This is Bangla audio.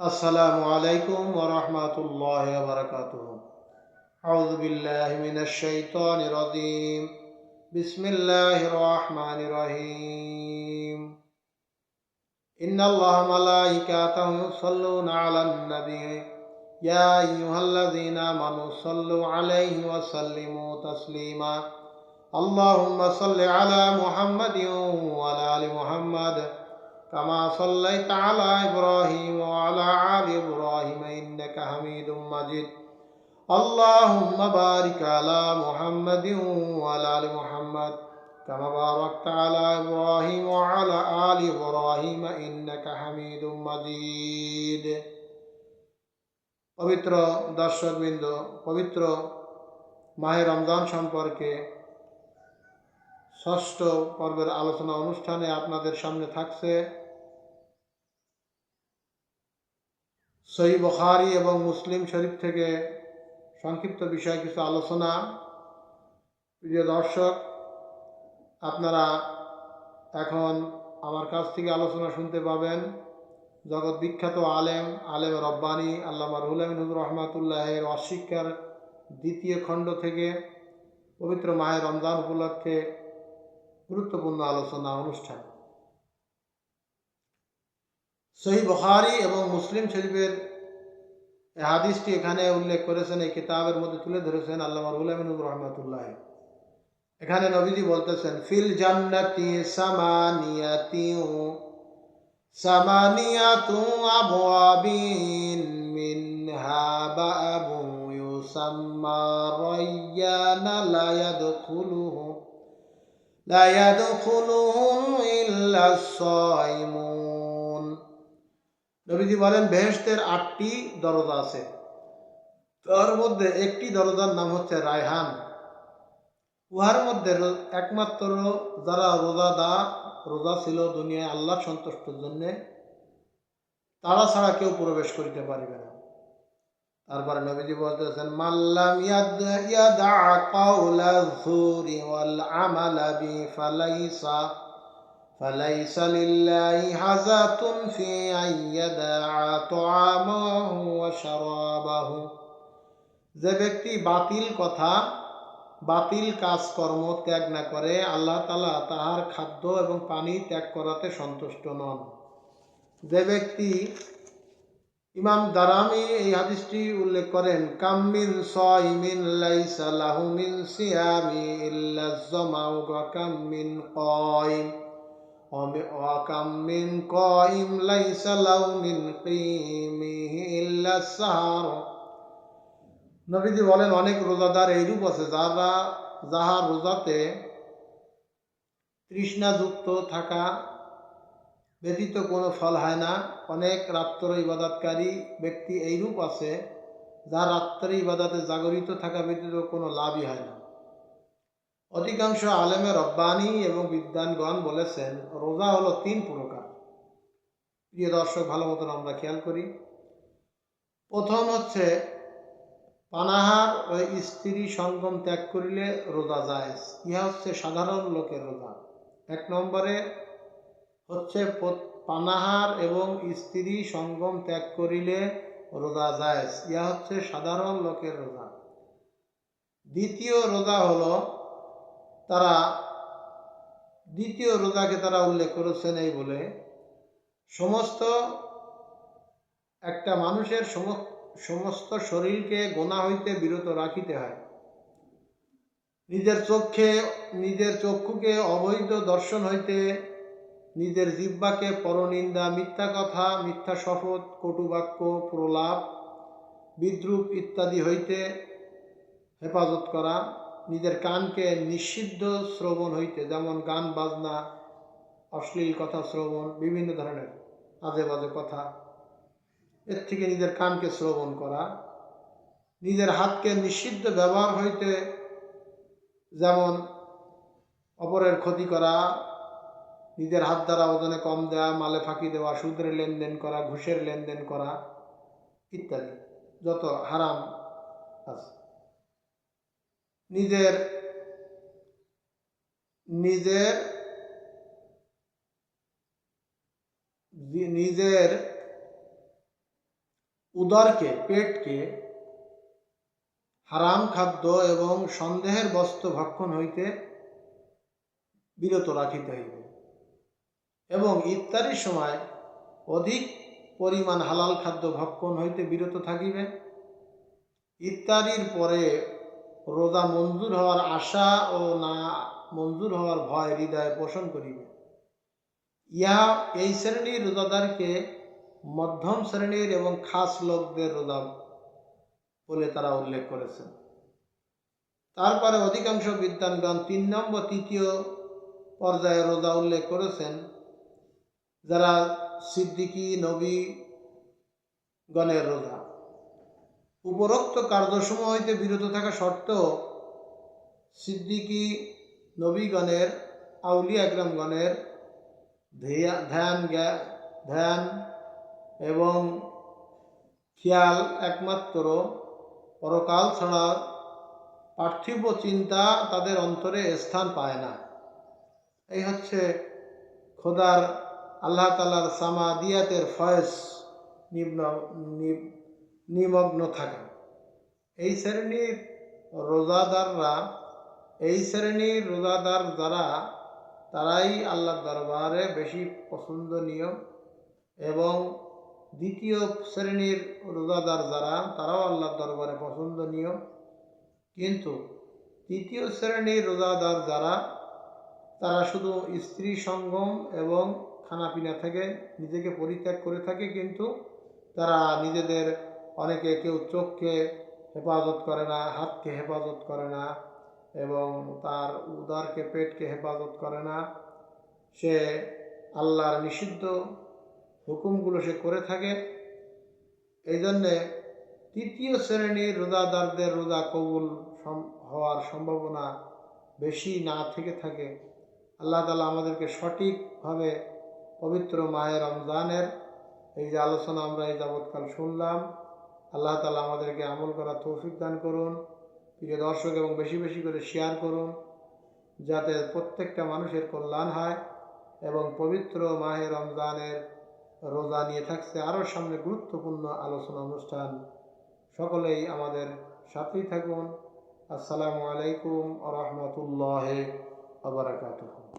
السلام عليكم ورحمة الله وبركاته أعوذ بالله من الشيطان الرجيم بسم الله الرحمن الرحيم إن الله ملائكته يصلون على النبي يا أيها الذين آمنوا صلوا عليه وسلموا تسليما اللهم صل على محمد وعلى آل محمد كما صليت على إبراهيم وعلى آل إبراهيم إنك حميد مجيد اللهم بارك على محمد وعلى آل محمد كما باركت على إبراهيم وعلى آل إبراهيم إنك حميد مجيد পবিত্র দর্শকবৃন্দ পবিত্র মাহে রমজান সম্পর্কে ষষ্ঠ পর্বের আলোচনা অনুষ্ঠানে আপনাদের সামনে থাকছে সহি বখারি এবং মুসলিম শরীফ থেকে সংক্ষিপ্ত বিষয়ে কিছু আলোচনা। প্রিয় দর্শক, আপনারা এখন আমার কাছ থেকে আলোচনা শুনতে পাবেন। জগৎ বিখ্যাত আলেম আলেম রব্বানি, আল্লামা রুহুল আমিন হুজুর রহমাতুল্লাহের অশিক্ষার দ্বিতীয় খণ্ড থেকে পবিত্র মায়ের রমজান উপলক্ষে গুরুত্বপূর্ণ আলোচনা অনুষ্ঠান। সহি বখারি এবং মুসলিম শরীফের হাদিসটি এখানে উল্লেখ করেছেন, এই কিতাবের মধ্যে তুলে ধরেছেন আল্লাহ রুল আমিনুর রহমতুল্লাহ। এখানে নবীজি বলতেছেন, ফিল জান্নাতি সামানিয়াতি, সামানিয়াতু আবওয়াবিন মিনহা বাবু ইউসাম্মা রায়্যানা লা ইয়াদখুলুহু لا يدخلهم إلا الصائمون নবীজি বলেন বেহেশতের আটটি দরজা আছে তার মধ্যে একটি দরজার নাম হচ্ছে রায়হান উহার মধ্যে একমাত্র যারা রোজাদা রোজা ছিল দুনিয়ায় আল্লাহ সন্তুষ্টর জন্য তারা ছাড়া কেউ প্রবেশ করিতে পারিবে না তারপরে নবীজি বলতেছেন, মাল্লাম ইয়াদা কাউলা যুরি ওয়াল আমালা বি ফালাইসা ফালাইসা লিল্লাহি হাজাতুন ফি আইয়াদা তুআমাহু ওয়া শারাবাহু। যে ব্যক্তি বাতিল কথা, বাতিল কাজকর্ম ত্যাগ না করে, আল্লাহ তালা তাহার খাদ্য এবং পানি ত্যাগ করাতে সন্তুষ্ট নন। যে ব্যক্তি ইমাম দারামি এই হাদিসটি উল্লেখ করেন কাম্মিন সাইমিন লাইসা লাহু মিন সিয়ামি ইল্লা জামাউ ওয়া কাম্মিন কাইম। ওয়া কাম্মিন কাইম লাইসা লাহু মিন কিমিহি ইল্লা সাহার। নবীজি বলেন, অনেক রোজাদার এইরূপ আছে যারা, যাহা রোজাতে তৃষ্ণাযুক্ত থাকা ব্যতীত কোনো ফল হয় না। অনেক রাত্র ইবাদতকারী ব্যক্তি এইরূপ আছে যা রাত্রে ইবাদাতে জাগরিত থাকা ব্যতীত কোনো লাভই হয় না। অধিকাংশ আলেমের রব্বানি এবং বিদ্যানগণ বলেছেন, রোজা হলো তিন প্রকার। প্রিয় দর্শক, ভালো মতন আমরা খেয়াল করি। প্রথম হচ্ছে, পানাহার ও স্ত্রী সঙ্গম ত্যাগ করিলে রোজা যায় ইহা হচ্ছে সাধারণ লোকের রোজা। এক নম্বরে হচ্ছে পানাহার এবং স্ত্রী সঙ্গম ত্যাগ করিলে রোজা যায় ইহা হচ্ছে সাধারণ লোকের রোজা। দ্বিতীয় রোজা হলো তারা, দ্বিতীয় রোজাকে তারা উল্লেখ করেছেন এই বলে, সমস্ত একটা মানুষের সমস্ত শরীরকে গোনা হইতে বিরত রাখিতে হয়। নিজের চোখে, নিজের চক্ষুকে অবৈধ দর্শন হইতে নিজের জিব্বাকে পরনিন্দা, মিথ্যা কথা, মিথ্যা শপথ কটুবাক্য প্রলাপ, বিদ্রুপ ইত্যাদি হইতে হেফাজত করা, নিজের কানকে নিষিদ্ধ শ্রবণ হইতে, যেমন গান, বাজনা, অশ্লীল কথা শ্রবণ, বিভিন্ন ধরনের আজে বাজে কথা, এর থেকে নিজের কানকে শ্রবণ করা, নিজের হাতকে নিষিদ্ধ ব্যবহার হইতে, যেমন অপরের ক্ষতি করা নিজের হাত দ্বারা ওজনে কম দেওয়া মালে ফাঁকি দেওয়া, সুদের লেনদেন করা, ঘুষের লেনদেন করা ইত্যাদি, যত হারাম আছে। নিজের নিজের নিজের উদরকে, পেটকে হারাম খাদ্য এবং সন্দেহের বস্ত্র ভক্ষণ হইতে বিরত রাখিতে হইবে। এবং ইফতারির সময় অধিক পরিমাণ হালাল খাদ্য ভক্ষণ হইতে বিরত থাকিবে। ইফতারির পরে রোজা মঞ্জুর হওয়ার আশা ও না মঞ্জুর হওয়ার ভয় হৃদয়ে পোষণ করিবে। ইহা এই শ্রেণির রোজাদারকে মধ্যম শ্রেণির এবং খাস লোকদের রোজা বলে তারা উল্লেখ করেছেন। তারপরে অধিকাংশ বিদ্যানগণ তিন নম্বর, তৃতীয় পর্যায়ে রোজা উল্লেখ করেছেন। যারা সিদ্দিকী, নবী গণের রোজা। উপরোক্ত কার্যসমূহ হইতে বিরত থাকা সত্ত্বেও সিদ্দিকী নবীগণের আউলিয়া একরামগণের ধ্যান ধ্যান এবং খেয়াল একমাত্র পরকাল ছাড়া পার্থিব চিন্তা তাদের অন্তরে স্থান পায় না। এই হচ্ছে খোদার আল্লাহ তালার সামাদিয়াতের ফয়েস নিম্ন নিমগ্ন থাকা এই শ্রেণির রোজাদাররা, এই শ্রেণির রোজাদার যারা, তারাই আল্লাহর দরবারে বেশি পছন্দনীয় এবং দ্বিতীয় শ্রেণির রোজাদার যারা, তারাও আল্লাহর দরবারে পছন্দনীয়। কিন্তু তৃতীয় শ্রেণির রোজাদার যারা, তারা শুধু স্ত্রী সঙ্গম এবং খানাপিনা থেকে নিজেকে পরিত্যাগ করে থাকে, কিন্তু তারা নিজেদের অনেকে কেউ চোখকে হেফাজত করে না, হাতকে হেফাজত করে না এবং তার উদারকে, পেটকে হেফাজত করে না। সে আল্লাহর নিষিদ্ধ হুকুমগুলো সে করে থাকে। এই জন্যে তৃতীয় শ্রেণির রোজাদারদের রোজা কবুল হওয়ার সম্ভাবনা বেশি না থেকে থাকে। আল্লাহ তালা আমাদেরকে সঠিকভাবে পবিত্র মায়ের রমজানের এই যে আলোচনা আমরা এই যাবৎকাল শুনলাম, আল্লাহ তালা আমাদেরকে আমল করার তৌফিক দান করুন, প্রিয় দর্শক এবং বেশি বেশি করে শেয়ার করুন, যাতে প্রত্যেকটা মানুষের কল্যাণ হয় এবং পবিত্র মাহে রমজানের রোজা নিয়ে থাকছে আরও সামনে গুরুত্বপূর্ণ আলোচনা অনুষ্ঠান। সকলেই আমাদের সাথেই থাকুন। আসসালামু আলাইকুম আ রহমতুল্লাহ আবরাকাতুহ